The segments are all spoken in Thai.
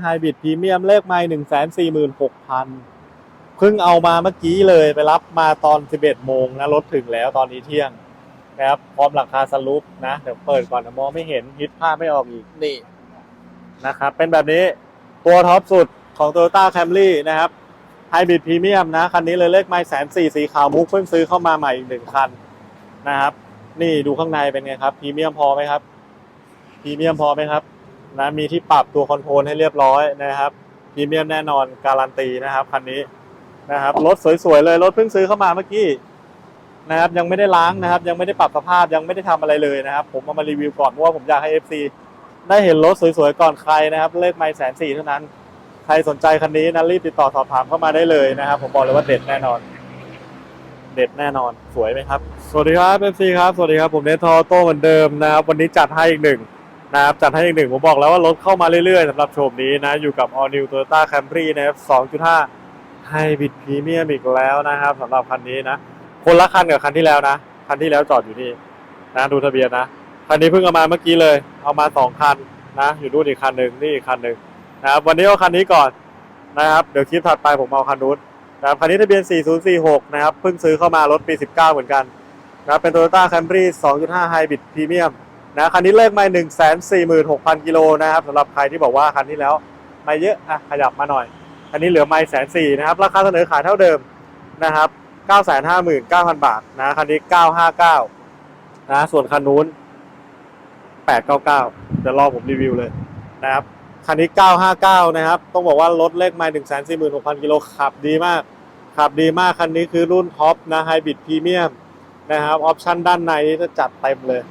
ไฮบริดพรีเมียมเลขไม่หนึ่งแสนสี่หมื่นหกพันเพิ่งเอามาเมื่อกี้เลยไปรับมาตอนสิบเอ็ดโมงนะรถถึงแล้วตอนนี้เที่ยงนะครับพร้อมหลังคาสลูปนะ เดี๋ยวเปิดก่อนนะมองไม่เห็นฮิตภาพไม่ออกอีกนี่นะครับ เป็นแบบนี้ตัวท็อปสุดของ Toyota Camry นะครับไฮบริดพรีเมียมนะ คันนี้เลยเลขไม่แสนสี่สีขาวมุกเพิ่งซื้อเข้ามาใหม่อีกหนึ่งคันนะครับ นี่ดูข้างในเป็นไงครับพรีเมียมพอไหมครับพรีเมียมพอไหมครับ นะมีที่ปรับตัวคอนโทรลให้เรียบร้อยนะครับพรีเมียมแน่นอนการันตีนะครับคันนี้นะครับรถสวยๆเลยรถเพิ่งซื้อเข้ามาเมื่อกี้นะครับยังไม่ได้ล้างนะครับ ยังไม่ได้ปรับสภาพยังไม่ได้ทำอะไรเลยนะครับ ผมเอามารีวิวก่อนเพราะว่าผมอยากให้ FC ได้เห็นรถสวยๆก่อนใครนะครับ เลขไม่แสนสี่เท่านั้น ใครสนใจคันนี้นะรีบติดต่อสอบถามเข้ามาได้เลยนะครับ ผมบอกเลยว่าเด็ดแน่นอน เด็ดแน่นอนสวยไหมครับ สวัสดีครับ FC ครับสวัสดีครับผมเนททอโต้เหมือนเดิมนะครับวันนี้จัดให้อีกหนึ่ง นะครับจัดให้อีกหนึ่งผมบอกแล้วว่ารถเข้ามาเรื่อยๆสำหรับโฉมนี้นะ อยู่กับ All New Toyota Camry นะครับ2.5 Hybrid Premium อีกแล้วนะครับสำหรับคันนี้นะ คนละคันกับคันที่แล้วนะ คันที่แล้วจอดอยู่นี่นะดูทะเบียนนะ คันนี้เพิ่งเอามาเมื่อกี้เลย เอามาสองคันนะ อยู่นู่นอีกคันหนึ่งนี่อีกคันหนึ่งนะครับวันนี้เอาคันนี้ก่อนนะครับเดี๋ยวคลิปถัดไปผมเอาคันนู้นนะครับคันนี้ทะเบียน 4046 นะครับเพิ่งซื้อเข้ามารถปี 19 เหมือนกันนะเป็น Toyota Camry 2.5 Hybrid Premium นะคันนี้เลขไม่หนึ่งแสนสี่หมื่นหกพันกิโลนะครับสำหรับใครที่บอกว่าคันที่แล้วไม่เยอะอะขยับมาหน่อย คันนี้เหลือไม่แสนสี่นะครับ ราคาเสนอขายเท่าเดิมนะครับเก้าแสนห้าหมื่นเก้าพันบาทนะคันนี้เก้าห้าเก้านะส่วนคันนู้นแปดเก้าเก้าเดี๋ยวรอผมรีวิวเลยนะครับคันนี้เก้าห้าเก้านะครับ ต้องบอกว่ารถเลขไม่หนึ่งแสนสี่หมื่นหกพันกิโลขับดีมาก ขับดีมาก คันนี้คือรุ่นท็อปนะไฮบริดพรีเมียมนะครับ ออปชั่นด้านในนี่จะจัดเต็มเลย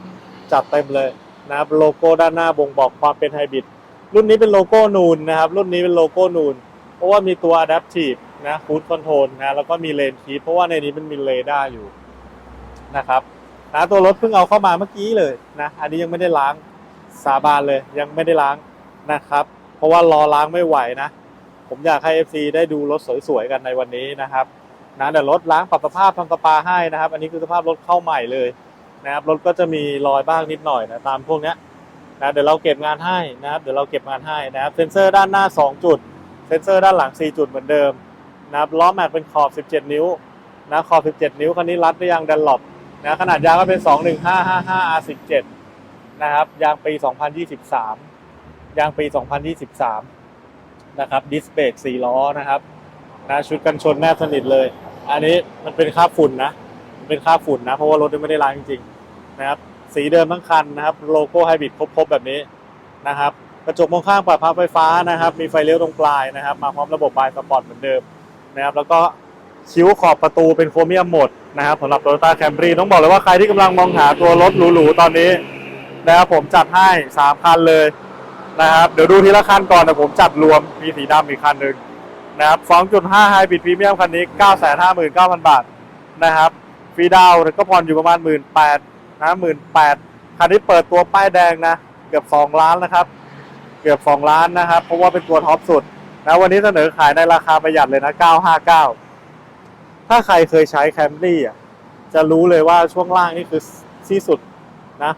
จัดเต็มเลยนะครับโลโก้ด้านหน้าบ่งบอกความเป็นไฮบริดรุ่นนี้เป็นโลโก้นูนนะครับ รุ่นนี้เป็นโลโก้นูน เพราะว่ามีตัว Adaptive นะ Cruise Control นะแล้วก็มีเลนคีเพราะว่าในนี้มันมีเรดาร์อยู่นะครับนะตัวรถเพิ่งเอาเข้ามาเมื่อกี้เลยนะอันนี้ยังไม่ได้ล้างสาบานเลยยังไม่ได้ล้างนะครับ เพราะว่ารอล้างไม่ไหวนะ ผมอยากให้ FC ได้ดูรถสวยๆกันในวันนี้นะครับนะเดี๋ยวรถล้างปรับสภาพทำสปาให้นะครับ อันนี้คือสภาพรถเข้าใหม่เลย นะครับรถก็จะมีรอยบ้างนิดหน่อยนะตามพวกเนี้ยนะเดี๋ยวเราเก็บงานให้นะครับเดี๋ยวเราเก็บงานให้นะครับเซ็นเซอร์ด้านหน้า 2 จุด เซ็นเซอร์ด้านหลัง 4 จุดเหมือนเดิมนะครับล้อแม็กเป็นขอบ 17 นิ้วนะขอบ 17 นิ้วคันนี้รัดด้วยยางดันหลบนะขนาดยางก็เป็น 21555 R17 นะครับยางปี 2023 ยางปี 2023 นะครับดิสเบรก4ล้อนะครับนะชุดกันชนแนบสนิทเลย อันนี้มันเป็นคราบฝุ่นนะเป็นค่าบฝุ่นนะเพราะว่ารถยังไม่ได้ล้างจริงๆ นะครับสีเดิมทั้งคันนะครับโลโก้ไฮบริดครบๆแบบนี้นะครับกระจกมองข้างปรับพับไฟฟ้านะครับ มีไฟเลี้ยวตรงปลายนะครับ มาพร้อมระบบบายสปอร์ตเหมือนเดิมนะครับ แล้วก็คิ้วขอบประตูเป็นโครเมียมหมดนะครับสำหรับ Toyota Camry ต้องบอกเลยว่าใครที่กำลังมองหาตัวรถหรูๆตอนนี้นะครับผมจัดให้ 3 คันเลยนะครับเดี๋ยวดูทีละคันก่อนแต่ผมจัดรวมมีสีดำอีกคันหนึ่งนะครับ 2.5 Hybrid Premium คันนี้ 959,000 บาทนะครับฟรีดาวก็ผ่อนอยู่ประมาณหมื่ นะหมื่นแปดคันนี้เปิดตัวป้ายแดงนะ เกือบสองล้านนะครับ เกือบสองล้านนะครับ เพราะว่าเป็นตัวท็อปสุดนะวันนี้เสนอขายในราคาประหยัดเลยนะ959ถ้าใครเคยใช้แคมรี่อะจะรู้เลยว่าช่วงล่างนี่คือที่สุดนะ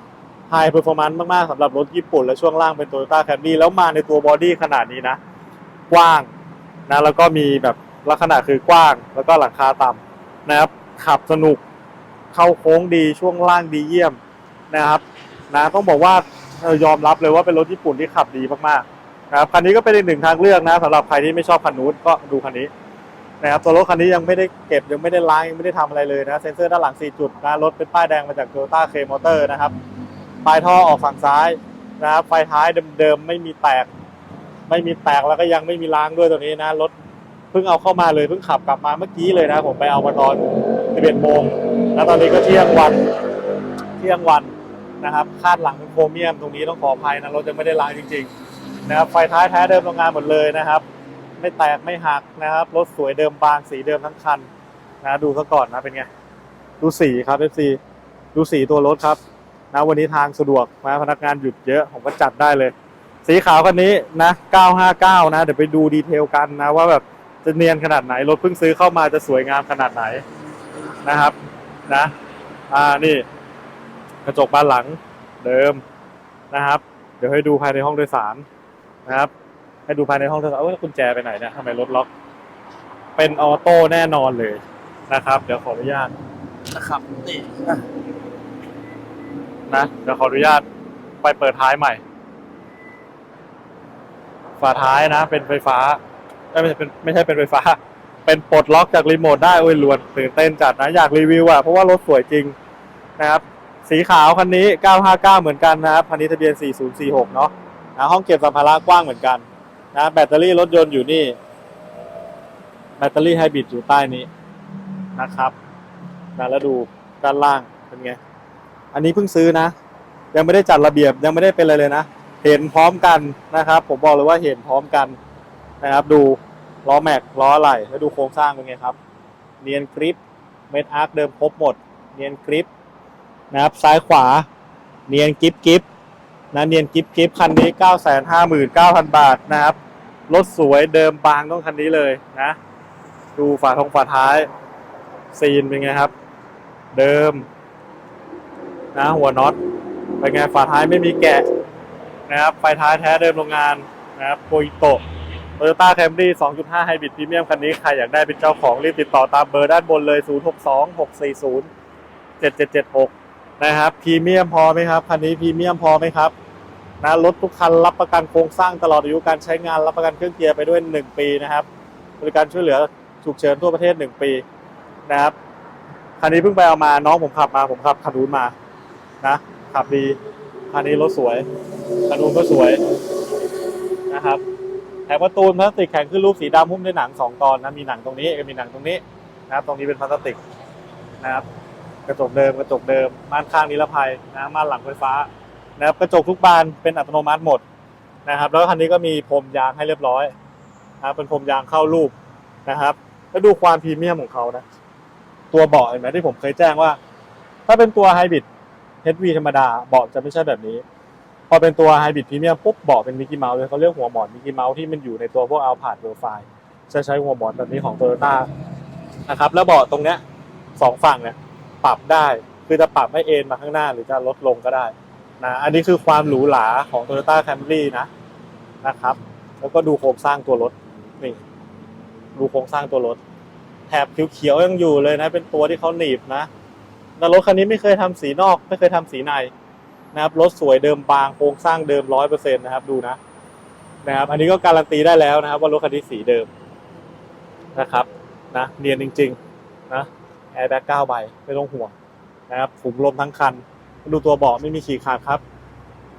ไฮเ e อร์ฟอร์แมนซ์มาก ๆสำหรับรถญี่ปุ่น และช่วงล่างเป็น Toyota Camry แล้วมาในตัวบอดี้ขนาดนี้นะ กว้างนะแล้วก็มีแบบลักษณะคือกว้าง แล้วก็หลังคาต่ำนะครับขับสนุก เข้าโค้งดีช่วงล่างดีเยี่ยมนะครับนะต้องบอกว่าเออยอมรับเลยว่าเป็นรถญี่ปุ่นที่ขับดีมากๆนะครับคันนี้ก็เป็นอีกหนึ่งทางเลือกนะสำหรับใครที่ไม่ชอบคันนู้นก็ดูคันนี้นะครับตัวรถคันนี้ยังไม่ได้เก็บยังไม่ได้ล้างยังไม่ได้ทำอะไรเลยนะเซ็นเซอร์ด้านหลัง 4 จุดนะรถเป็นป้ายแดงมาจาก Toyota K Motor นะครับปลายท่อออกฝั่งซ้ายนะครับไฟท้ายเดิมๆไม่มีแตก ไม่มีแตกแล้วก็ยังไม่มีล้างด้วยตัวนี้นะรถเพิ่งเอาเข้ามาเลยเพิ่งขับกลับมาเมื่อกี้เลยนะผมไปเอามาตอน11โมง แล้วตอนนี้ก็เที่ยงวันเที่ยงวันนะครับคาดหลังเป็นโครเมียมตรงนี้ต้องขออภัยนะเรถจะไม่ได้ล้างจริงๆนะครับไฟท้ายแท้เดิมโรงงานหมดเลยนะครับ ไม่แตกไม่หักนะครับรถสวยเดิมบางสีเดิมทั้งคันนะดูซะก่อนนะเป็นไงดูสีครับ FC ดูสีตัวรถครับนะวันนี้ทางสะดวกนะพนักงานหยุดเยอะผมก็จัดได้เลย สีขาวคันนี้นะ 959 นะ เดี๋ยวไปดูดีเทลกันนะว่าแบบจะเนียนขนาดไหน รถเพิ่งซื้อเข้ามาจะสวยงามขนาดไหนนะครับ นะ อ่านี่ กระจกบานหลังเดิมนะครับ เดี๋ยวให้ดูภายในห้องโดยสารนะครับ ให้ดูภายในห้องโดยสารเอ้ยกุญแจไปไหนเนี่ยทำไมรถล็อก เป็นออโต้แน่นอนเลยนะครับ เดี๋ยวขออนุญาตนะครับนี่อะนะเดี๋ยวขออนุญาตไปเปิดท้ายใหม่ ฝาท้ายนะ เป็นไฟฟ้าเอ้ยไม่ใช่เป็นไม่ใช่เป็นไฟฟ้า เป็นปลดล็อกจากรีโมทได้โอ้ยลวนตื่นเต้นจัดนะอยากรีวิวอะเพราะว่ารถสวยจริงนะครับ สีขาวคันนี้ 959 เหมือนกันนะครับคันนี้ทะเบียน 4046 เนาะนะห้องเก็บสัมภาระกว้างเหมือนกันนะแบตเตอรี่รถยนต์อยู่นี่ แบตเตอรี่ไฮบริดอยู่ใต้นี้นะครับนะแล้วดูด้านล่างเป็นไง อันนี้เพิ่งซื้อนะ ยังไม่ได้จัดระเบียบยังไม่ได้เป็นอะไรเลยนะ เห็นพร้อมกันนะครับ ผมบอกเลยว่าเห็นพร้อมกันนะครับ ดู ล้อแม็กล้ออะไรแล้วดูโครงสร้างเป็นไงครับ เนียนกริปเม็ดอาร์คเดิมครบหมด เนียนกริปนะครับซ้ายขวา เนียนกิฟกิฟนะเนียนกิฟกิฟคันนี้959,000บาทนะครับรถสวยเดิมบางต้องคันนี้เลยนะ ดูฝาทองฝาท้ายซีนเป็นไงครับ เดิม นะหัวน็อตเป็นไงฝาท้ายไม่มีแกะนะครับไฟท้ายแท้เดิมโรงงานนะครับโกอิโตะ โตโยต้าแคมรี่2.5 ไฮบริดพรีเมียมคันนี้ ใครอยากได้เป็นเจ้าของรีบติดต่อตามเบอร์ด้านบนเลย 062 640 7776 นะครับพรีเมียมพอไหมครับ คันนี้พรีเมียมพอไหมครับนะรถทุกคันรับประกันโครงสร้างตลอดอายุการใช้งานรับประกันเครื่องเกียร์ไปด้วย 1 ปีนะครับ บริการช่วยเหลือฉุกเฉินทั่วประเทศ 1 ปีนะครับคันนี้เพิ่งไปเอามาน้องผมขับมาผมขับคันนู้นมานะขับดีคันนี้รถสวยคันนู้นก็สวยนะครับ แถมประตูนพลาสติกแข็งขึ้นรูปสีดำหุ้มด้วยหนังสองตอนนะมีหนังตรงนี้ก็มีหนังตรงนี้นะครับ ตรงนี้เป็นพลาสติกนะครับ กระจกเดิมกระจกเดิมม่านข้างนิรภัยนะม่านหลังไฟฟ้านะครับกระจกทุกบานเป็นอัตโนมัติหมดนะครับ แล้วคันนี้ก็มีพรมยางให้เรียบร้อยนะครับเป็นพรมยางเข้ารูปนะครับแล้วดูความพรีเมียมของเขานะตัวเบาะเห็นไหมที่ผมเคยแจ้งว่า ถ้าเป็นตัวไฮบริด HV ธรรมดาเบาะจะไม่ใช่แบบนี้ พอเป็นตัวไฮบริดพรีเมียมปุ๊บเบาะเป็นมิกกี้เมาส์เลยเขาเรียกหัวหมอนมิกกี้เมาส์ที่มันอยู่ในตัวพวกอัลพาดเวอร์ไฟจะใช้หัวหมอนแบบนี้ของโตโยต้านะครับแล้วเบาะตรงเนี้ยสองฝั่งเนี่ยปรับได้คือจะปรับให้เอ็นมาข้างหน้าหรือจะลดลงก็ได้นะอันนี้คือความหรูหราของ Toyota Camry นะนะครับ แล้วก็ดูโครงสร้างตัวรถนี่ดูโครงสร้างตัวรถแถบเขียวๆยังอยู่เลยนะ เป็นตัวที่เขาหนีบนะแล้วรถคันนี้ไม่เคยทำสีนอก ไม่เคยทำสีใน นะครับรถสวยเดิมบางโครงสร้างเดิมร้อยเปอร์เซ็นต์นะครับดูนะนะครับ อันนี้ก็การันตีได้แล้วนะครับ ว่ารถคันนี้สีเดิมนะครับนะเนียนจริง ๆ นะแอร์แบ็กเก้าใบไม่ต้องห่วงนะครับถุงลมทั้งคัน ดูตัวเบาะไม่มีขีดขาดครับ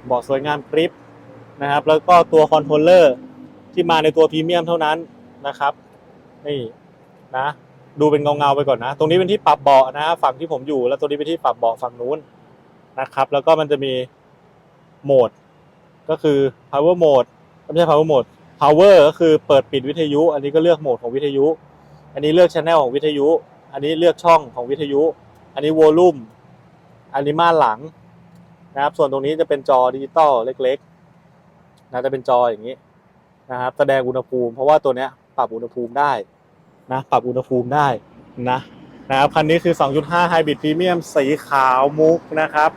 เบาะสวยงามกริปนะครับ แล้วก็ตัวคอนโทรลเลอร์ที่มาในตัวพรีเมียมเท่านั้นนะครับ นี่นะ ดูเป็นเงาๆไปก่อนนะ ตรงนี้เป็นที่ปรับเบาะนะ ฝั่งที่ผมอยู่ แล้วตัวนี้เป็นที่ปรับเบาะฝั่งนู้น นะครับ แล้วก็มันจะมีโหมด ก็คือ power mode ไม่ใช่ power mode power ก็คือเปิดปิดวิทยุ อันนี้ก็เลือกโหมดของวิทยุ อันนี้เลือก channel ของวิทยุ อันนี้เลือกช่องของวิทยุ อันนี้ volume อันนี้ม่านหลังนะครับ ส่วนตรงนี้จะเป็นจอดิจิตอลเล็กๆนะจะเป็นจออย่างนี้นะครับ แสดงอุณหภูมิ เพราะว่าตัวเนี้ยปรับอุณหภูมิได้นะ ปรับอุณหภูมิได้นะ นะครับคันนี้คือ 2.5 Hybrid Premium สีขาวมุกนะครับ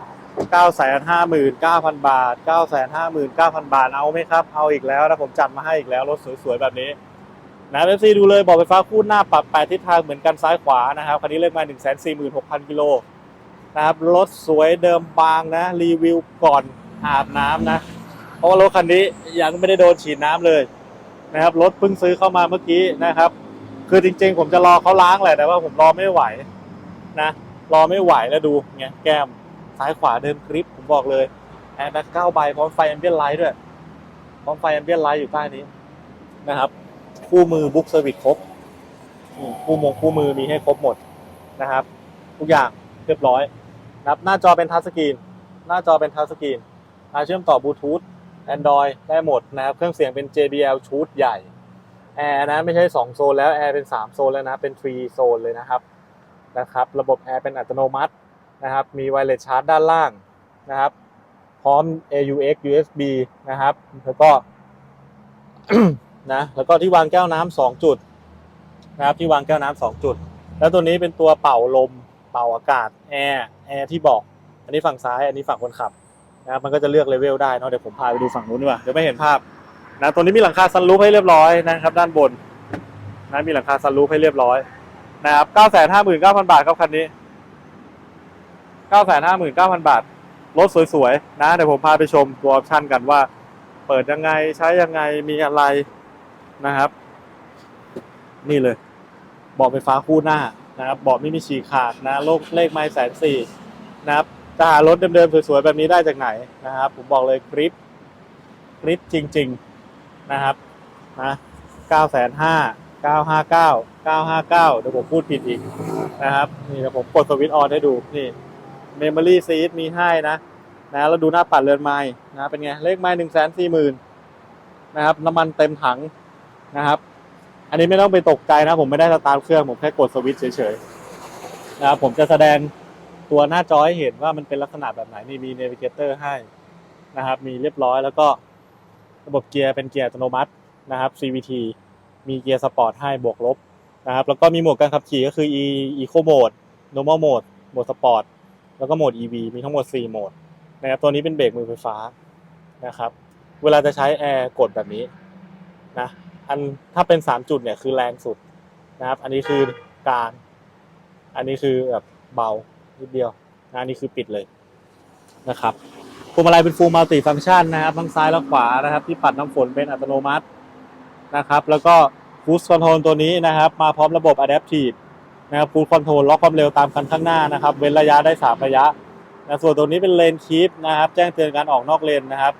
959,000 บาท 959,000 บาทเอาไหมครับ เอาอีกแล้วนะผมจัดมาให้อีกแล้ว รถสวยๆ แบบนี้นะเอฟซีดูเลยบอกไฟฟ้าคู่หน้าปรับแปดทิศทางเหมือนกันซ้ายขวานะครับ คันนี้เลขมา 146,000 กิโลนะครับรถสวยเดิมบางนะรีวิวก่อนอาบน้ำนะ เพราะว่ารถคันนี้ยังไม่ได้โดนฉีดน้ำเลยนะครับรถเพิ่งซื้อเข้ามาเมื่อกี้นะครับ คือจริง ๆ ผมจะรอเขาล้างแหละแต่ว่าผมรอไม่ไหวนะรอไม่ไหวแล้วดูไงแก้มซ้ายขวาเดิมคลิปผมบอกเลยแอร์แบ็กเก้าใบพร้อมไฟแอมเบียนไลท์ด้วยพร้อมไฟแอมเบียนไลท์อยู่ใต้นี้นะครับ คู่มือบุ๊กเซอร์วิสครบคู่มงคู่มือมีให้ครบหมดนะครับ ทุกอย่างเรียบร้อยนะครับหน้าจอเป็นทัชสกรีนหน้าจอเป็นทัชสกรีนเชื่อมต่อบลูทูธ Android ได้หมดนะครับ เครื่องเสียงเป็น JBL ชุดใหญ่ แอร์นะไม่ใช่ 2 โซนแล้วแอร์เป็น 3 โซนแล้วนะ เป็น 3 โซนเลยนะครับนะครับระบบแอร์เป็นอัตโนมัตินะครับมีไวเลสชาร์จด้านล่างนะครับ พร้อม AUX USB นะครับ แล้วก็นะแล้วก็ที่วางแก้วน้ำสองจุดนะครับที่วางแก้วน้ำสองจุด แล้วตัวนี้เป็นตัวเป่าลม เป่าอากาศแอร์แอร์ที่บอก อันนี้ฝั่งซ้ายอันนี้ฝั่งคนขับนะครับมันก็จะเลือกเลเวลได้เนาะเดี๋ยวผมพาไปดูฝั่งนู้นดีกว่าเดี๋ยวไม่เห็นภาพ นะตัวนี้มีหลังคาซันรูฟให้เรียบร้อยนะครับ ด้านบนนะมีหลังคาซันรูฟให้เรียบร้อยนะครับเก้าแสนห้าหมื่นเก้าพันบาทครับคันนี้เก้าแสนห้าหมื่นเก้าพันบาทรถสวยๆนะเดี๋ยวผมพาไปชมตัวออปชั่นกันว่า เปิดยังไงใช้ยังไงมีอะไรนะครับ นี่เลยเบาะไฟฟ้าคู่หน้านะครับเบาะไม่มีฉีกขาดนะโลกเลขไม้แสนสี่นะครับจะหารถเดิมๆสวยๆแบบนี้ได้จากไหนนะครับ ผมบอกเลยกริปกริปจริง ๆ นะครับนะเก้าแสนห้าเก้าห้าเก้าเก้าห้าเก้าเดี๋ยวผมพูดผิดอีกนะครับ นี่เดี๋ยวผมกดสวิตช์ออนให้ดูนี่เมมโมรี่ซีดมีให้นะนะแล้วดูหน้าปัดเรือนไม้นะเป็นไง เลขไม้หนึ่งแสนสี่หมื่นนะครับน้ำมันเต็มถังนะครับ อันนี้ไม่ต้องไปตกใจนะ ผมไม่ได้สตาร์ทเครื่อง ผมแค่กดสวิตช์เฉยๆนะครับผมจะแสดงตัวหน้าจอให้เห็นว่ามันเป็นลักษณะแบบไหนนี่มีเนวิเกเตอร์ให้นะครับ มีเรียบร้อยแล้วก็ ระบบเกียร์เป็นเกียร์อัตโนมัตินะครับ CVT มีเกียร์สปอร์ตให้บวกลบนะครับแล้วก็มีโหมดการขับขี่ก็คือ E Eco Mode Normal Mode โหมดสปอร์ตแล้วก็โหมด EV มีทั้งหมด 4 โหมดนะครับตัวนี้เป็นเบรกมือไฟฟ้านะครับ เวลาจะใช้แอร์กดแบบนี้นะอันถ้าเป็นสามจุดเนี่ยคือแรงสุดนะครับ อันนี้คือกลางอันนี้คือแบบเบานิดเดียวนะอันนี้คือปิดเลยนะครับ พวงมาลัยเป็นฟูลมัลติฟัง c t ชันนะครับทั้งซ้ายและขวานะครับ ที่ปัดน้ำฝนเป็นอัตโนมัตินะครับ แล้วก็ฟูสคอนโทรลตัวนี้นะครับ มาพร้อมระบบ Adaptive นะครับฟู c คอนโทรลล็อกความเร็วตามคันข้างหน้านะครับ เว้นระยะได้สามระยะนะส่วนตัวนี้เป็นเลนคีปนะครับ แจ้งเตือนการออกนอกเลนนะครับ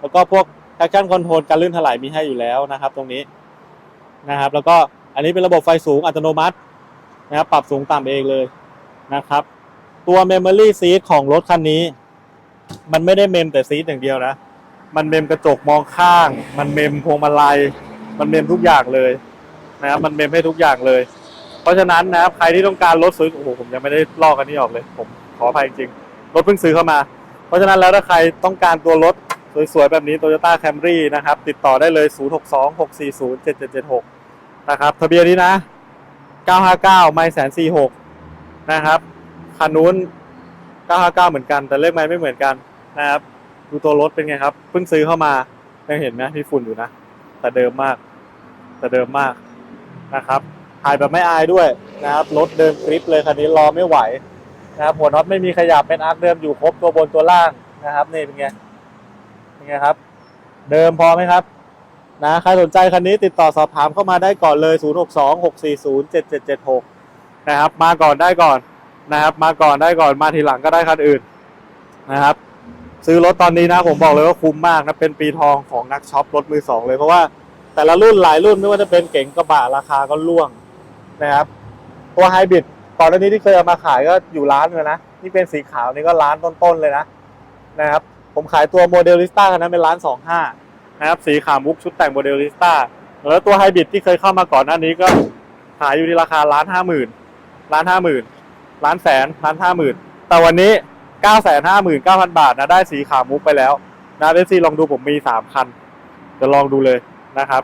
แล้วก็พวก traction control การลื่นถลายมีให้อยู่แล้วนะครับ ตรงนี้นะครับ แล้วก็อันนี้เป็นระบบไฟสูงอัตโนมัตินะครับ ปรับสูงต่ำเองเลยนะครับ ตัว memory seat ของรถคันนี้ มันไม่ได้เมมแต่ซีทอย่างเดียวนะ มันเมมกระจกมองข้าง มันเมมพวงมาลัย มันเมมทุกอย่างเลยนะครับ มันเมมให้ทุกอย่างเลย เพราะฉะนั้นนะครับใครที่ต้องการรถสวยโอ้โหผมยังไม่ได้ลอกอันนี้ออกเลย ผมขออภัยจริงรถเพิ่งซื้อเข้ามา เพราะฉะนั้นแล้วถ้าใครต้องการตัวรถสวยๆแบบนี้ Toyota Camry นะครับ ติดต่อได้เลย 0626407776 นะครับทะเบียนนี้นะ 959 ไม่แสนสี่หกนะครับคันนู้น 959 เหมือนกันแต่เลขไม่ไม่เหมือนกันนะครับดูตัวรถเป็นไงครับเพิ่งซื้อเข้ามายังเห็นไหมมีฝุ่นอยู่นะ แต่เดิมมาก แต่เดิมมากนะครับถ่ายแบบไม่อายด้วยนะครับรถเดิมคลิปเลยคันนี้รอไม่ไหวนะครับหัวน็อตไม่มีขยับเป็นอาร์คเดิมอยู่ครบตัวบนตัวล่างนะครับนี่เป็นไงเป็นไงครับ เดิมพอไหมครับนะใครสนใจคันนี้ติดต่อสอบถามเข้ามาได้ก่อนเลย 0 6 2 6 4 0 7 7 7 6 นะครับ มาก่อนได้ก่อน นะครับ มาก่อนได้ก่อนมาทีหลังก็ได้คันอื่นนะครับ ซื้อรถตอนนี้นะผมบอกเลยว่าคุ้มมากนะเป็นปีทองของนักช็อปรถมือสองเลยเพราะว่าแต่ละรุ่นหลายรุ่นไม่ว่าจะเป็นเก๋งกระบะราคาก็ล่วงนะครับ ตัวไฮบริดก่อนหน้านี้ที่เคยเอามาขายก็อยู่ร้านเลยนะนี่เป็นสีขาวนี่ก็ร้านต้นๆเลยนะนะครับผมขายตัวโมเดลลิสต้ากันนั้นเป็นร้านสองห้านะครับสีขาวมุกชุดแต่งโมเดลลิสต้าแล้วตัวไฮบริดที่เคยเข้ามาก่อนหน้านี้ก็ขายอยู่ที่ราคาล้านห้าหมื่นล้านห้าหมื่น ล้านแสนล้านห้าหมื่นแต่วันนี้เก้าแสนห้าหมื่นเก้าพันบาทนะได้สีขาวมุกไปแล้วนะเดซี่ลองดูผมมีสามคันจะลองดูเลยนะครับ